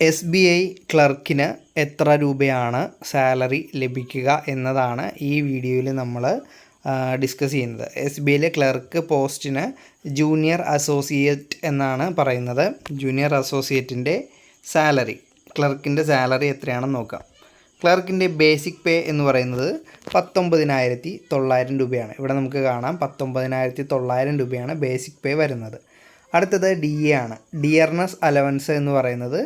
S B I ക്ലർക്കിന് എത്ര രൂപയാണ് salary ലഭിക്കുക എന്നതാണ് ഈ വീഡിയോയിൽ നമ്മൾ ഡിസ്കസ് ചെയ്യുന്നത്. എസ് ബി ഐയിലെ ക്ലർക്ക് പോസ്റ്റിന് ജൂനിയർ അസോസിയേറ്റ് എന്നാണ് പറയുന്നത്. ജൂനിയർ അസോസിയേറ്റിന്റെ സാലറി ക്ലർക്കിന്റെ സാലറി എത്രയാണെന്ന് നോക്കാം. ക്ലർക്കിന്റെ ബേസിക് പേ എന്ന് പറയുന്നത് പത്തൊമ്പതിനായിരത്തി തൊള്ളായിരം രൂപയാണ്. ഇവിടെ നമുക്ക് കാണാം പത്തൊമ്പതിനായിരത്തി തൊള്ളായിരം രൂപയാണ് ബേസിക് പേ വരുന്നത്. അടുത്തത് ഡി എ ആണ്. ഡിയർനെസ് അലവൻസ് എന്ന് പറയുന്നത്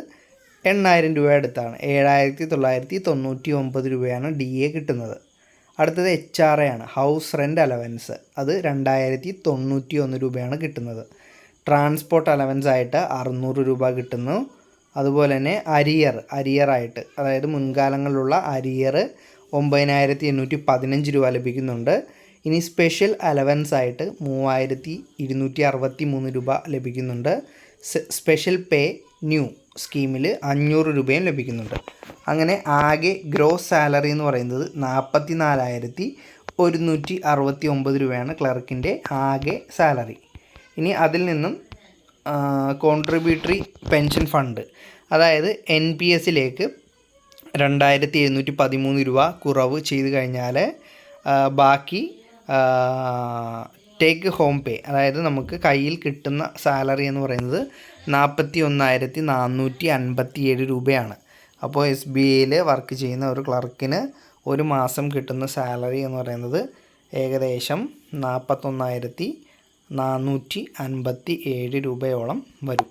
എണ്ണായിരം രൂപ അടുത്താണ്. ഏഴായിരത്തി തൊള്ളായിരത്തി തൊണ്ണൂറ്റി ഒമ്പത് രൂപയാണ് ഡി എ കിട്ടുന്നത്. അടുത്തത് എച്ച് ആർ എ ആണ്. ഹൗസ് റെന്റ് അലവൻസ് അത് രണ്ടായിരത്തി തൊണ്ണൂറ്റി ഒന്ന് രൂപയാണ് കിട്ടുന്നത്. ട്രാൻസ്പോർട്ട് അലവൻസ് ആയിട്ട് അറുന്നൂറ് രൂപ കിട്ടുന്നു. അതുപോലെ തന്നെ അരിയർ അരിയറായിട്ട് അതായത് മുൻകാലങ്ങളിലുള്ള അരിയർ ഒമ്പതിനായിരത്തി എണ്ണൂറ്റി പതിനഞ്ച് രൂപ ലഭിക്കുന്നുണ്ട്. ഇനി സ്പെഷ്യൽ അലവൻസ് ആയിട്ട് മൂവായിരത്തി ഇരുന്നൂറ്റി അറുപത്തി മൂന്ന് രൂപ ലഭിക്കുന്നുണ്ട്. സ്പെഷ്യൽ പേ ന്യൂ സ്കീമിൽ അഞ്ഞൂറ് രൂപയും ലഭിക്കുന്നുണ്ട്. അങ്ങനെ ആകെ ഗ്രോസ് സാലറി എന്ന് പറയുന്നത് നാൽപ്പത്തി നാലായിരത്തി ഒരുന്നൂറ്റി അറുപത്തി ഒമ്പത് രൂപയാണ് ക്ലർക്കിന്റെ ആകെ സാലറി. ഇനി അതിൽ നിന്നും കോൺട്രിബ്യൂട്ടറി പെൻഷൻ ഫണ്ട് അതായത് എൻ പി എസിലേക്ക് രണ്ടായിരത്തി എഴുന്നൂറ്റി പതിമൂന്ന് രൂപ കുറവ് ചെയ്ത് കഴിഞ്ഞാൽ ബാക്കി ടേക്ക് ഹോം പേ അതായത് നമുക്ക് കയ്യിൽ കിട്ടുന്ന സാലറി എന്ന് പറയുന്നത് നാൽപ്പത്തി ഒന്നായിരത്തി നാനൂറ്റി അൻപത്തി ഏഴ് രൂപയാണ്. അപ്പോൾ എസ് ബി ഐയിൽ വർക്ക് ചെയ്യുന്ന ഒരു ക്ലർക്കിന് ഒരു മാസം കിട്ടുന്ന സാലറി എന്ന് പറയുന്നത് ഏകദേശം നാൽപ്പത്തൊന്നായിരത്തി നാനൂറ്റി അൻപത്തി ഏഴ് രൂപയോളം വരും.